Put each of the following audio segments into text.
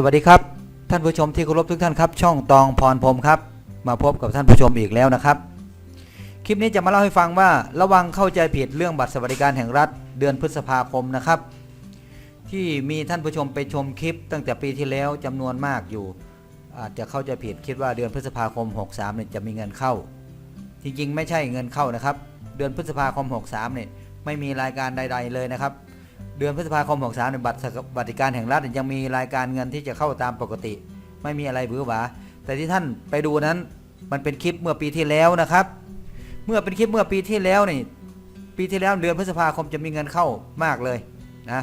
สวัสดีครับ ท่านผู้ชมที่เคารพทุกท่านครับ ช่องตองพรพรมครับ มาพบกับท่านผู้ชมอีกแล้วนะครับ คลิปนี้จะมาเล่าให้ฟังว่าระวังเข้าใจผิดเรื่องบัตรสวัสดิการแห่งรัฐเดือนพฤษภาคมนะครับ ที่มีท่านผู้ชมไปชมคลิป ตั้งแต่ปีที่แล้วจำนวนมากอยู่ อาจจะเข้าใจผิดคิดว่าเดือนพฤษภาคม 63เนี่ยจะมีเงินเข้า จริงๆ ไม่ใช่เงินเข้านะครับ เดือนพฤษภาคม 63เนี่ยไม่มีรายการใด ๆ เลยนะครับ เดือนพฤษภาคม63เนี่ยบัตรสวัสดิการแห่งรัฐยังมีรายการเงินที่จะเข้าตามปกติ ไม่มีอะไรบือหวาแต่ที่ท่านไปดูนั้นมันเป็นคลิปเมื่อปีที่แล้วนะครับ เมื่อเป็นคลิปเมื่อปีที่แล้วนี่ปีที่แล้วเดือนพฤษภาคมจะมีเงินเข้ามากเลยนะ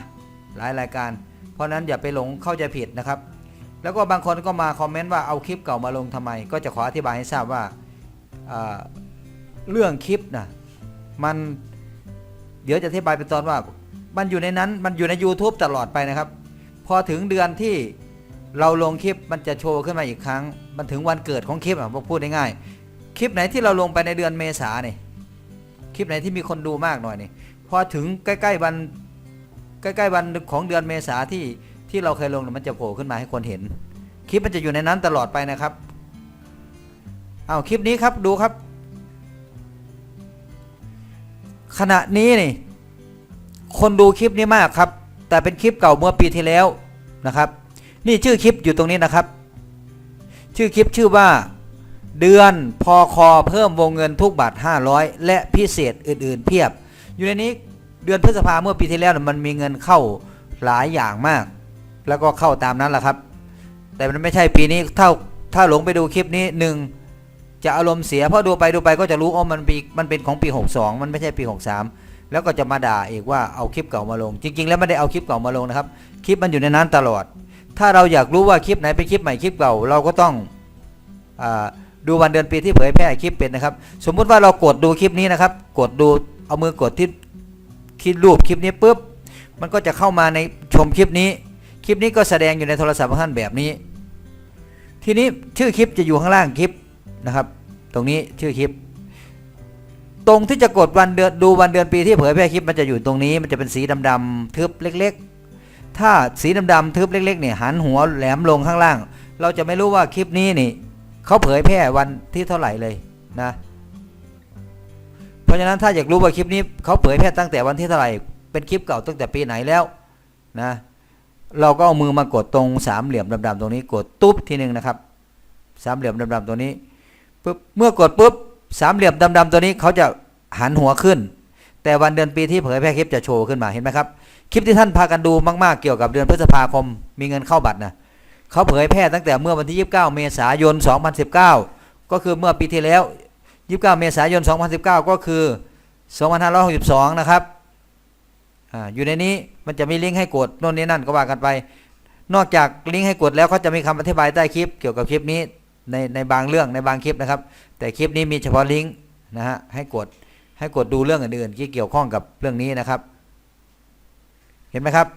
หลายรายการ เพราะนั้นอย่าไปหลงเข้าใจผิดนะครับ แล้วก็บางคนก็มาคอมเมนต์ว่าเอาคลิปเก่ามาลงทำไม ก็จะขออธิบายให้ทราบว่าอ่าเรื่องคลิปนะมันเดี๋ยวจะอธิบายเป็นตอนว่า มันอยู่ในนั้นมันอยู่ใน YouTube ตลอดไปนะครับ พอถึงเดือนที่เราลงคลิปมันจะโชว์ขึ้นมาอีกครั้ง มันถึงวันเกิดของคลิปอะผมพูดง่ายๆคลิปไหนที่เราลงไปในเดือนเมษาเนี่ยคลิปไหนที่มีคนดูมากหน่อยเนี่ยพอถึงใกล้ๆวันใกล้ๆวันของเดือนเมษาที่ที่เราเคยลงเนี่ยมันจะโผล่ขึ้นมาให้คนเห็น คลิปมันจะอยู่ในนั้นตลอดไปนะครับเอาคลิปนี้ครับดูครับ ขณะนี้นี่ คนดูคลิปนี้มากครับ แต่เป็นคลิปเก่าเมื่อปีที่แล้วนะครับ นี่ชื่อคลิปอยู่ตรงนี้นะครับ ชื่อคลิปชื่อว่า เดือนพอคอเพิ่มวงเงินทุกบาท 500 และพิเศษอื่นๆ เพียบ อยู่ในนี้เดือนพฤษภาเมื่อปีที่แล้วมันมีเงินเข้าหลายอย่างมาก แล้วก็เข้าตามนั้นแหละครับ แต่มันไม่ใช่ปีนี้ถ้าถ้าหลงไปดูคลิปนี้หนึ่งจะอารมณ์เสียเพราะดูไปดูไปก็จะรู้อ๋อมันปีมันเป็นของปี 62 มันไม่ใช่ปี 63 แล้วก็จะมาด่าอีกว่าเอาคลิปเก่ามาลง จริง ๆ แล้วไม่ได้เอาคลิปเก่ามาลงนะครับ คลิปมันอยู่ในนั้นตลอด ถ้าเราอยากรู้ว่าคลิปไหนเป็นคลิปใหม่คลิปเก่า เราก็ต้องอดูวันเดือนปีที่เผยแพร่คลิปเป็นนะครับ สมมุติว่าเรากดดูคลิปนี้นะครับ กดดูเอามือกดที่คลิปรูปคลิปนี้ปุ๊บมันก็จะเข้ามาในชมคลิปนี้ คลิปนี้ก็แสดงอยู่ในโทรศัพท์ของท่านแบบนี้ ทีนี้ชื่อคลิปจะอยู่ข้างล่างคลิปนะครับ ตรงนี้ชื่อคลิป ตรงที่จะกดวันเดือนดูวันเดือนปีที่เผยแพร่คลิปมันจะอยู่ตรงนี้ มันจะเป็นสีดำๆทึบเล็ก ๆ ถ้าสีดำๆทึบเล็กๆเนี่ยหันหัวแหลมลงข้างล่าง เราจะไม่รู้ว่าคลิปนี้นี่เขาเผยแพร่วันที่เท่าไหร่เลยนะ เพราะฉะนั้นถ้าอยากรู้ว่าคลิปนี้เขาเผยแพร่ตั้งแต่วันที่เท่าไหร่เป็นคลิปเก่าตั้งแต่ปีไหนแล้วนะเราก็เอามือมากดตรงสามเหลี่ยมดำๆตรงนี้กดตุ๊บทีหนึ่งนะครับสามเหลี่ยมดำๆตัวนี้ปุ๊บเมื่อกดปุ๊บ สามเหลี่ยมดำๆตัวนี้เขาจะหันหัวขึ้น แต่วันเดือนปีที่เผยแพร่คลิปจะโชว์ขึ้นมาเห็นไหมครับคลิปที่ท่านพากันดูมากๆเกี่ยวกับเดือนพฤษภาคม มีเงินเข้าบัตรนะเขาเผยแพร่ตั้งแต่เมื่อวันที่ 29 เมษายน 2019 ก็คือเมื่อปีที่แล้ว 29 เมษายน 2019 ก็คือ 2562 นะครับออยู่ในนี้มันจะมีลิงก์ให้กดโน่นนี่นั่นก็ว่ากันไป นอกจากลิงก์ให้กดแล้วเขาจะมีคำอธิบายใต้คลิปเกี่ยวกับคลิปนี้ ในในบางเรื่องในบางคลิปนะครับ แต่คลิปนี้มีเฉพาะลิงก์นะฮะให้กดให้กดดูเรื่องอื่นๆที่เกี่ยวข้องกับเรื่องนี้นะครับ เห็นไหมครับ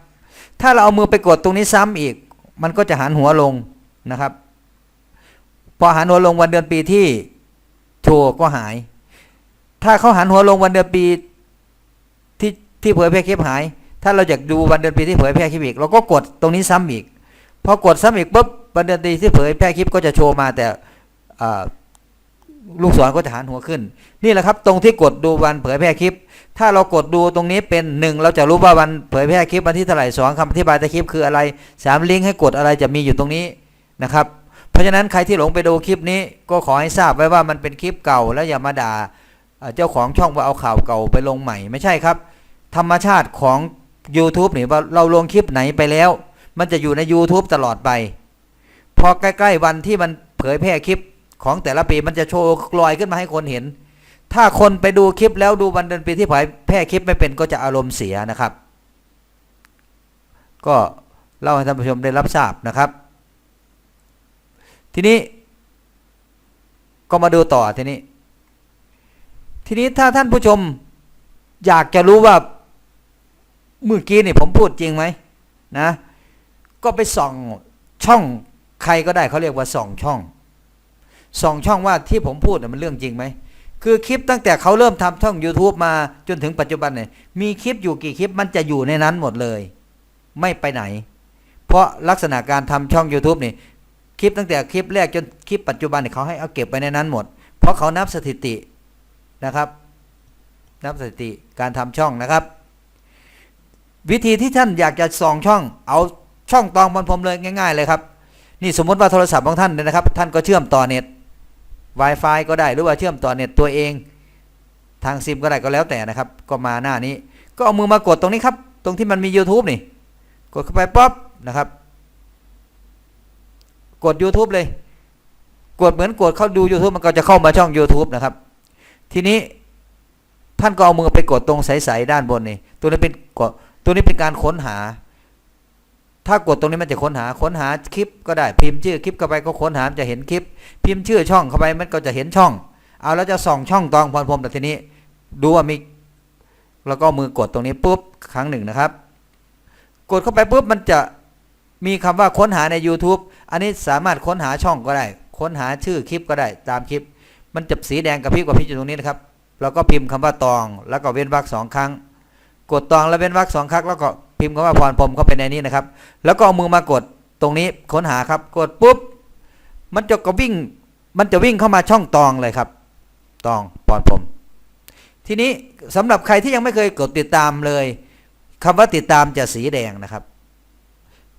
ถ้าเราเอามือไปกดตรงนี้ซ้ำอีก มันก็จะหันหัวลงนะครับ พอหันหัวลงวันเดือนปีที่โชว์ก็หาย ถ้าเขาหันหัวลงวันเดือนปีที่ที่เผยแพร่คลิปหาย ถ้าเราอยากดูวันเดือนปีที่เผยแพร่คลิปอีก เราก็กดตรงนี้ซ้ำอีก พอกดซ้ำอีกปุ๊บ วันเดือนปีที่เผยแพร่คลิปก็จะโชว์มาแต่ลูกศรก็จะหันหัวขึ้น นี่แหละครับ ตรงที่กดดูวันเผยแพร่คลิป ถ้าเรากดดูตรงนี้เป็นหนึ่งเราจะรู้ว่าวันเผยแพร่คลิปวันที่เท่าไหร่สองคำอธิบายใต้คลิปคืออะไรสามลิงก์ให้กดอะไรจะมีอยู่ตรงนี้นะครับ เพราะฉะนั้นใครที่หลงไปดูคลิปนี้ก็ขอให้ทราบไว้ว่ามันเป็นคลิปเก่าแล้วอย่ามาด่าเอ่อเจ้าของช่องว่าเอาข่าวเก่าไปลงใหม่ไม่ใช่ครับ ธรรมชาติของ YouTube นี่ว่าเราลงคลิปไหนไปแล้ว มันจะอยู่ใน YouTube ตลอดไป พอใกล้ๆวันที่มันเผยแพร่คลิปของแต่ละปีมันจะโชว์ลอยขึ้นมาให้คนเห็น ถ้าคนไปดูคลิปแล้วดูวันเดือนปีที่เผยแพร่คลิปไม่เป็นก็จะอารมณ์เสียนะครับ ก็เล่าให้ท่านผู้ชมได้รับทราบนะครับ ทีนี้ ก็มาดูต่อทีนี้ ทีนี้ถ้าท่านผู้ชมอยากจะรู้ว่าเมื่อกี้นี่ผมพูดจริงไหมนะ ก็ไปส่องช่อง ใครก็ได้เขาเรียกว่าสองช่องสองช่องว่าที่ผมพูดน่ะมันเรื่องจริงไหมคือคลิปตั้งแต่เขาเริ่มทำช่อง YouTube มาจนถึงปัจจุบันเนี่ยมีคลิปอยู่กี่คลิปมันจะอยู่ในนั้นหมดเลย ไม่ไปไหน เพราะลักษณะการทำช่อง YouTube นี่คลิปตั้งแต่คลิปแรกจนคลิปปัจจุบันเนี่ยเขาให้เอาเก็บไว้ในนั้นหมด เพราะเขานับสถิตินะครับ นับสถิติการทำช่องนะครับ วิธีที่ท่านอยากจะส่องช่อง เอาช่องตองบนพรมเลยง่าย ๆ เลยครับ นี่สมมติว่าโทรศัพท์ของท่านเนี่ยนะครับ ท่านก็เชื่อมต่อเน็ต Wi-Fi ก็ได้หรือว่าเชื่อมต่อเน็ตตัวเอง ทางซิมก็ได้ก็แล้วแต่นะครับ ก็มาหน้านี้ ก็เอามือมากดตรงนี้ครับ ตรงที่มันมี YouTube นี่ กดเข้าไปป๊อปนะครับ กด YouTube เลย กดเหมือนกดเข้าดู YouTube มันก็จะเข้ามาช่อง YouTube นะครับ ทีนี้ท่านก็เอามือไปกดตรงใสๆด้านบนนี่ ตัวนี้เป็นตัวนี้เป็นการค้นหา ถ้ากดตรงนี้มันจะค้นหาค้นหาคลิปก็ได้พิมพ์ชื่อคลิปเข้าไปก็ค้นหาจะเห็นคลิป พิมพ์ชื่อช่องเข้าไปมันก็จะเห็นช่อง เอาแล้วจะส่องช่องตองพรพรมแต่ทีนี้ ดูว่ามีแล้วก็มือกดตรงนี้ปุ๊บครั้งหนึ่งนะครับ กดเข้าไปปุ๊บมันจะมีคำว่าค้นหาใน YouTube อันนี้สามารถค้นหาช่องก็ได้ ค้นหาชื่อคลิปก็ได้ตามคลิป มันจะสีแดงกับพริบกับพริบอยู่ตรงนี้นะครับเราก็พิมพ์คำว่าตอง แล้วก็เว้นวรรคสองครั้ง กดตองแล้วเว้นวรรคสองครั้งแล้วก็ พิมพ์คำว่าพรพรมเข้าไปในนี้นะครับ แล้วก็เอามือมากดตรงนี้ค้นหาครับ กดปุ๊บ มันจะก็วิ่ง มันจะวิ่งเข้ามาช่องตองเลยครับ ตองพรพรมทีนี้สำหรับใครที่ยังไม่เคยกดติดตามเลยคำว่าติดตามจะสีแดงนะครับ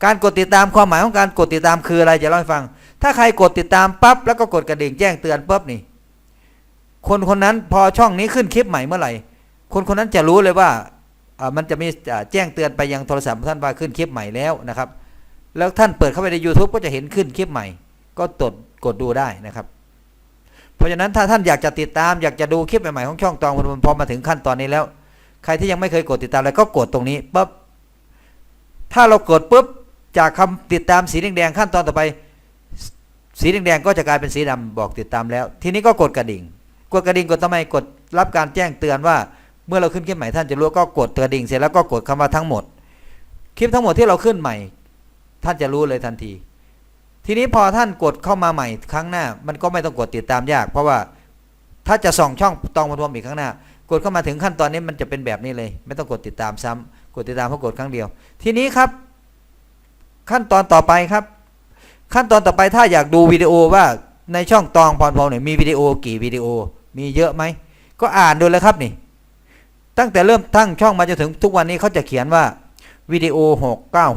การกดติดตามความหมายของการกดติดตามคืออะไรจะเล่าให้ฟัง ถ้าใครกดติดตามปั๊บแล้วก็กดกระดิ่งแจ้งเตือนปั๊บนี่คนคนนั้นพอช่องนี้ขึ้นคลิปใหม่เมื่อไหร่ คนคนนั้นจะรู้เลยว่า มันจะมีอ่แจ้งเตือนไปยังโทรศัพท์ท่านว่าขึ้นคลิปใหม่แล้วนะครับ แล้วท่านเปิดเข้าไปใน YouTube ก็จะเห็นขึ้นคลิปใหม่ ก็ตดกดดูได้นะครับ เพราะฉะนั้นถ้าท่านอยากจะติดตามอยากจะดูคลิปใหม่ๆของช่องตองมันพอมาถึงขั้นตอนนี้แล้ว ใครที่ยังไม่เคยกดติดตามเลยก็กดตรงนี้ปุ๊บถ้าเรากดปุ๊บจากคำติดตามสีแดงๆขั้นตอนต่อไป สีแดงๆก็จะกลายเป็นสีดำบอกติดตามแล้ว ทีนี้ก็กดกระดิ่ง กดกระดิ่งกดทำไมกดรับการแจ้งเตือนว่า เมื่อเราขึ้นคลิปใหม่ท่านจะรู้ก็กดกระดิ่งเสร็จแล้วก็กดคำว่าทั้งหมด คลิปทั้งหมดที่เราขึ้นใหม่ ท่านจะรู้เลยทันที ทีนี้พอท่านกดเข้ามาใหม่ครั้งหน้า มันก็ไม่ต้องกดติดตามยาก เพราะว่าถ้าจะส่องช่องตองบรวมอีกครั้งหน้า กดเข้ามาถึงขั้นตอนนี้มันจะเป็นแบบนี้เลย ไม่ต้องกดติดตามซ้ำกดติดตามเพราะกดครั้งเดียว ทีนี้ครับ ขั้นตอนต่อไปครับ ขั้นตอนต่อไปถ้าอยากดูวิดีโอว่าในช่องตองพรพรเนี่ยมีวิดีโอกี่วิดีโอ มีเยอะไหมก็อ่านดูเลยครับนี่ ตั้งแต่เริ่มตั้งช่องมาจนถึงทุกวันนี้เขาจะเขียนว่าวิดีโอ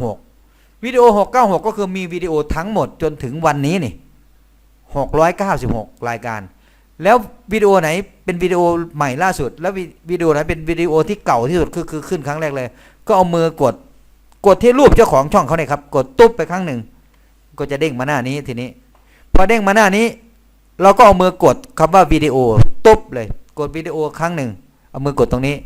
696 วิดีโอ 696 ก็คือมีวิดีโอทั้งหมดจนถึงวันนี้นี่696 รายการ แล้ววิดีโอไหนเป็นวิดีโอใหม่ล่าสุด แล้ววิวิดีโอไหนเป็นวิดีโอที่เก่าที่สุดคือคือขึ้นครั้งแรกเลย ก็เอามือกดกดที่รูปเจ้าของช่องเขาเนี่ยครับ กดตุ๊บไปครั้งหนึ่ง ก็จะเด้งมาหน้านี้ทีนี้ พอเด้งมาหน้านี้ เราก็เอามือกดคำว่าวิดีโอตุ๊บเลย กดวิดีโอครั้งหนึ่ง เอามือกดตรงนี้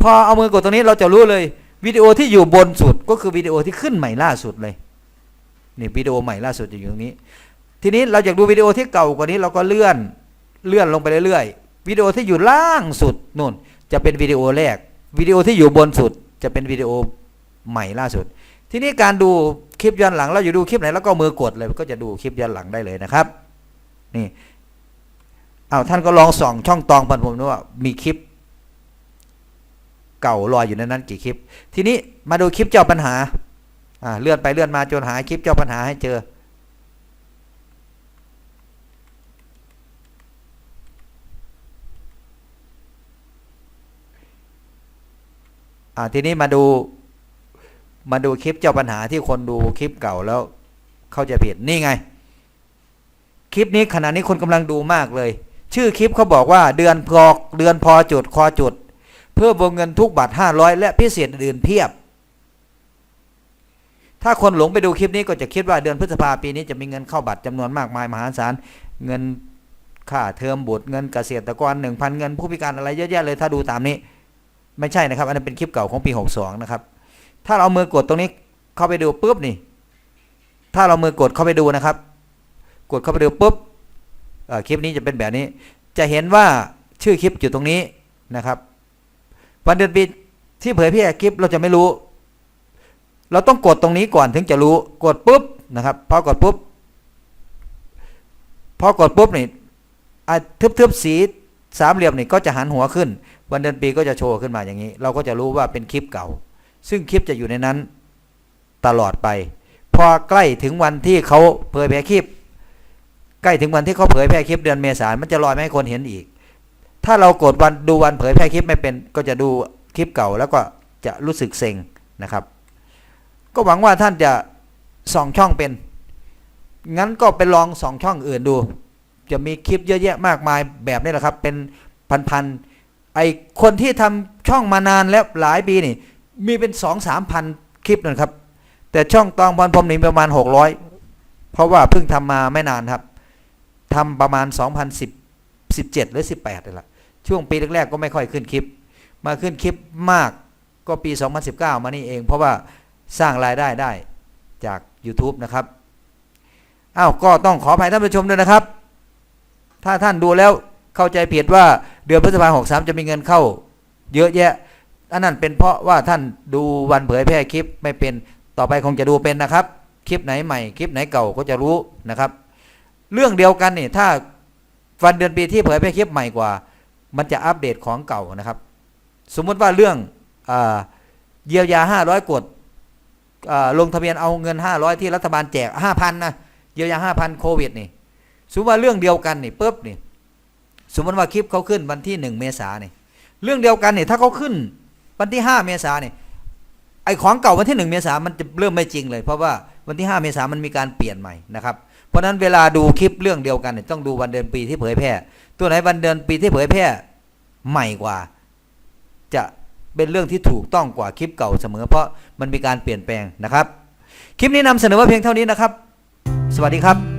พอเอามือกดตรงนี้เราจะรู้เลยวิดีโอที่อยู่บนสุดก็คือวิดีโอที่ขึ้นใหม่ล่าสุดเลยนี่วิดีโอใหม่ล่าสุดจะอยู่ตรงนี้ ทีนี้เราอยากดูวิดีโอที่เก่ากว่านี้เราก็เลื่อนเลื่อนลงไปเรื่อยๆวิดีโอที่อยู่ล่างสุดนู่น จะเป็นวิดีโอแรกวิดีโอที่อยู่บนสุด จะเป็นวิดีโอใหม่ล่าสุด ทีนี้การดูคลิปย้อนหลังเราอยู่ดูคลิปไหนแล้วก็มือกดเลยก็จะดูคลิปย้อนหลังได้เลยนะครับนี่เอาท่านก็ลองส่องช่องตองพันผมดูว่ามีคลิป เก่ารอยอยู่ในนั้นกี่คลิป ทีนี้มาดูคลิปเจ้าปัญหาอ่าเลื่อนไปเลื่อนมาจนหาคลิปเจ้าปัญหาให้เจออ่าทีนี้มาดูมาดูคลิปเจ้าปัญหาที่คนดูคลิปเก่าแล้วเข้าใจผิดนี่ไง คลิปนี้ขณะนี้คนกำลังดูมากเลย ชื่อคลิปเขาบอกว่าเดือนพอกเดือนพอจุดคอจุด เพิ่มวงเงินทุกบัตร500 และพิเศษอื่นเพียบ ถ้าคนหลงไปดูคลิปนี้ก็จะคิดว่าเดือนพฤษภาปีนี้จะมีเงินเข้าบัตรจำนวนมากมายมหาศาลเงินค่าเทอมบุตรเงินเกษตรกร 1,000 เงินผู้พิการอะไรเยอะแยะเลยถ้าดูตามนี้ ไม่ใช่นะครับ อันนั้นเป็นคลิปเก่าของปี 62 นะครับ ถ้าเราเอามือกดตรงนี้เข้าไปดูปุ๊บนี่ ถ้าเรามือกดเข้าไปดูนะครับ กดเข้าไปดูปุ๊บคลิปนี้จะเป็นแบบนี้ จะเห็นว่าชื่อคลิปอยู่ตรงนี้นะครับ วันเดือนปีที่เผยแพร่คลิปเราจะไม่รู้ เราต้องกดตรงนี้ก่อนถึงจะรู้ กดปุ๊บนะครับ พอกดปุ๊บ พอกดปุ๊บนี่ทึบๆสีสามเหลี่ยมนี่ก็จะหันหัวขึ้น วันเดือนปีก็จะโชว์ขึ้นมาอย่างนี้ เราก็จะรู้ว่าเป็นคลิปเก่า ซึ่งคลิปจะอยู่ในนั้นตลอดไป พอใกล้ถึงวันที่เขาเผยแพร่คลิป ใกล้ถึงวันที่เขาเผยแพร่คลิปเดือนเมษายนมันจะลอยมาให้คนเห็นอีก ถ้าเรากดวันดูวันเผยแพร่คลิปไม่เป็น ก็จะดูคลิปเก่าแล้วก็จะรู้สึกเซ็งนะครับ ก็หวังว่าท่านจะส่องช่องเป็น งั้นก็ไปลองส่องช่องอื่นดู จะมีคลิปเยอะแยะมากมายแบบนี้แหละครับ เป็นพันๆไอคนที่ทำช่องมานานแล้วหลายปีนี่ มีเป็นสองสามพันคลิปนะครับ แต่ช่องตองพรพรมนี่ประมาณหกร้อยเพราะว่าเพิ่งทำมาไม่นานครับทำประมาณ2010 17หรือ18นี่แหละ ช่วงปีแรกๆก็ไม่ค่อยขึ้นคลิป มาขึ้นคลิปมากก็ปี 2019 มานี่เอง เพราะว่าสร้างรายได้ได้จาก YouTube นะครับอ้าวก็ต้องขออภัยท่านผู้ชมด้วยนะครับ ถ้าท่านดูแล้วเข้าใจผิดว่าเดือนพฤษภาคม63 จะมีเงินเข้า เยอะแยะอันนั้นเป็นเพราะว่าท่านดูวันเผยแพร่คลิปไม่เป็นต่อไปคงจะดูเป็นนะครับ คลิปไหนใหม่ คลิปไหนเก่าก็จะรู้นะครับ เรื่องเดียวกันนี่ถ้าวันเดือนปีที่เผยแพร่คลิปใหม่กว่า มันจะอัปเดตของเก่านะครับ สมมติว่าเรื่องเยียวยา 500 กดอ่าลงทะเบียนเอาเงิน 500 ที่รัฐบาลแจก 5,000นะเยียวยา 5,000 โควิดนี่สมมติว่าเรื่องเดียวกันนี่ปุ๊บนี่สมมติว่าคลิปเขาขึ้นวันที่ 1 เมษายนนี่เรื่องเดียวกันนี่ถ้าเขาขึ้นวันที่ 5 เมษายนนี่ไอของเก่าวันที่ 1 เมษามันจะเริ่มไม่จริงเลย เพราะว่า วันที่ 5 เมษายนมันมีการเปลี่ยนใหม่นะครับ เพราะนั้นเวลาดูคลิปเรื่องเดียวกันเนี่ยต้องดูวันเดือนปีที่เผยแพร่ ตัวไหนวันเดือนปีที่เผยแพร่ใหม่กว่า จะเป็นเรื่องที่ถูกต้องกว่าคลิปเก่าเสมอ เพราะมันมีการเปลี่ยนแปลงนะครับ คลิปนี้นำเสนอว่าเพียงเท่านี้นะครับ สวัสดีครับ